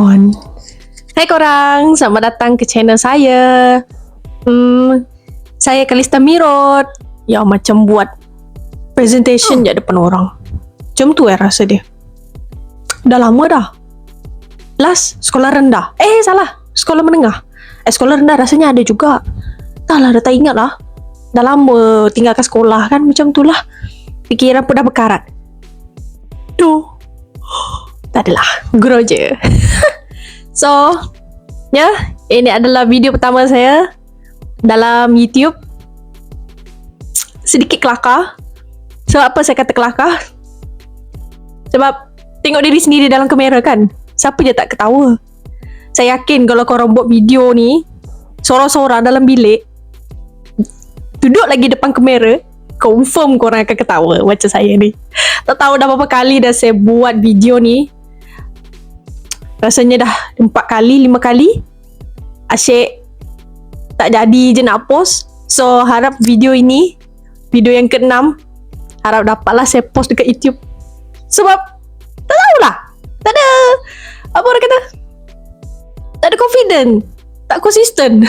on. Hai korang, selamat datang ke channel saya. Hmm, saya Kalista Mirot. Yang macam buat presentation je depan orang. Macam tu eh rasa dia. Dah lama dah. Last, sekolah rendah. Eh, salah. Sekolah menengah. Eh, sekolah rendah rasanya ada juga. Dah lah, dah tak ingat lah. Dah lama tinggalkan sekolah kan. Macam tu lah. Fikiran pun dah berkarat. Adalah. Guru je. so, ya. Ini adalah video pertama saya. Dalam YouTube. Sedikit kelakar. Sebab apa saya kata kelakar? Sebab tengok diri sendiri dalam kamera kan. Siapa je tak ketawa. Saya yakin kalau korang buat video ni. Sorang-sorang dalam bilik. Duduk lagi depan kamera. Confirm korang akan ketawa macam saya ni. Tak tahu dah berapa kali dah saya buat video ni. Rasanya dah empat kali, lima kali. Asyik tak jadi je nak post. So harap video ini, video yang keenam, harap dapatlah saya post dekat YouTube. Sebab tak tahulah. Tak ada apa orang kata? Tak ada confident. Tak konsisten.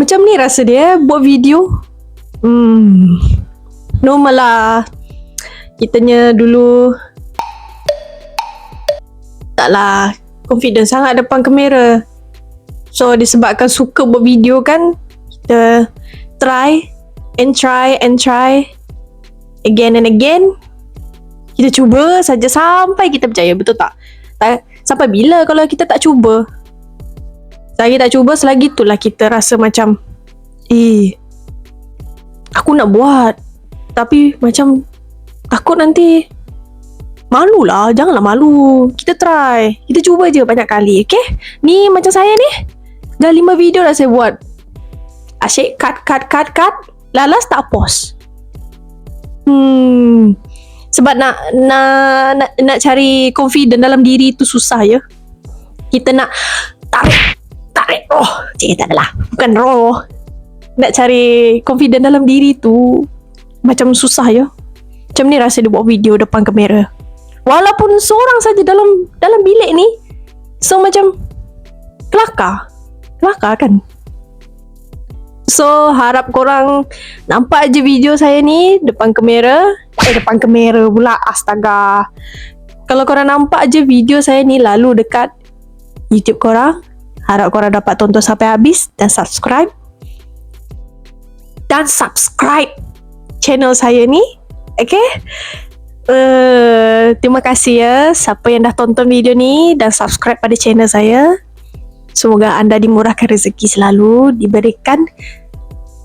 Macam ni rasa dia buat video. Hmm. Normal lah. Kitanya dulu taklah confident sangat depan kamera. So disebabkan suka buat video kan, kita try and try and try again and again. Kita cuba saja sampai kita percaya, betul tak? tak sampai bila kalau kita tak cuba? Selagi tak cuba, selagi itulah kita rasa macam Eh, aku nak buat Tapi macam takut nanti Malu lah, janganlah malu Kita try, kita cuba je banyak kali, okay? Ni macam saya ni Dah lima video dah saya buat Asyik cut, cut, cut, cut Lalas tak post Hmm sebab nak, nak nak nak cari confident dalam diri tu susah ya. Kita nak tarik tarik roh. Cik tak adalah. Bukan roh. Nak cari confident dalam diri tu macam susah ya. Macam ni rasa dia buat video depan kamera. Walaupun seorang saja dalam dalam bilik ni. So macam kelakar. Kelakar kan? So harap korang nampak je video saya ni depan kamera. Eh depan kamera pula astaga. Kalau korang nampak je video saya ni lalu dekat YouTube korang. Harap korang dapat tonton sampai habis dan subscribe. Dan subscribe channel saya ni. Okay? Uh, terima kasih ya siapa yang dah tonton video ni dan subscribe pada channel saya. Semoga anda dimurahkan rezeki selalu, diberikan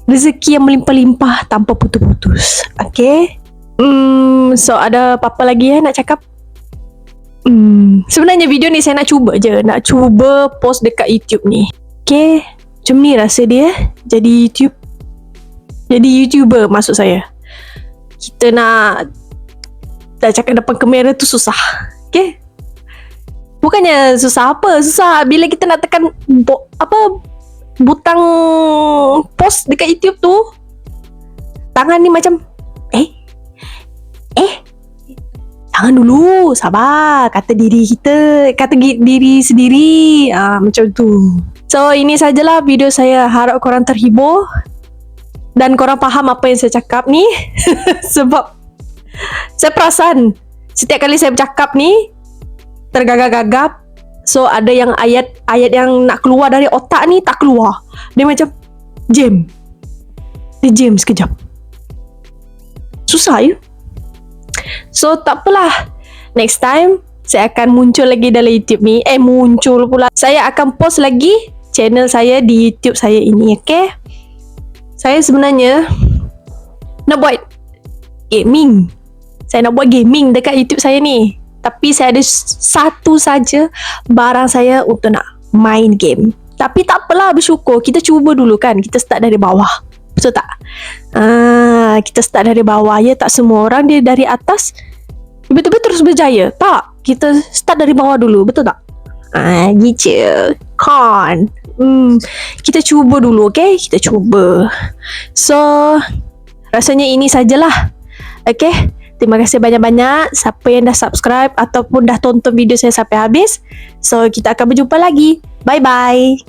rezeki yang melimpah-limpah tanpa putus-putus. Okay? Hmm, so ada apa-apa lagi ya nak cakap? Hmm, sebenarnya video ni saya nak cuba je, nak cuba post dekat YouTube ni. Okay? Macam ni rasa dia jadi YouTube. Jadi YouTuber maksud saya. Kita nak dah cakap depan kamera tu susah. Okay? Bukannya susah apa? Susah bila kita nak tekan bo, Apa Butang Post dekat YouTube tu Tangan ni macam Eh? Eh? Jangan dulu Sabar. Kata diri kita Kata diri sendiri. Ah, Macam tu. So ini sajalah video saya. Harap korang terhibur Dan korang faham apa yang saya cakap ni. Sebab Saya perasan. Setiap kali saya bercakap ni tergagap-gagap. So ada yang ayat ayat yang nak keluar dari otak ni tak keluar. Dia macam jam dia jam sekejap. Susah ya? So tak apalah. Next time saya akan muncul lagi dalam YouTube ni. Eh muncul pula. Saya akan post lagi channel saya di YouTube saya ini okay? Saya sebenarnya nak buat gaming saya nak buat gaming dekat YouTube saya ni tapi saya ada satu saja barang saya untuk nak main game. Tapi tak apalah bersyukur. Kita cuba dulu kan. Kita start dari bawah. Betul tak? Ah, kita start dari bawah ya. Tak semua orang dia dari atas betul-betul terus berjaya. Tak. Kita start dari bawah dulu. Betul tak? Ah, gitu. Con. Hmm, kita cuba dulu, okay? Kita cuba. So, rasanya ini sajalah. Okay? Terima kasih banyak-banyak siapa yang dah subscribe ataupun dah tonton video saya sampai habis. So, kita akan berjumpa lagi. Bye-bye.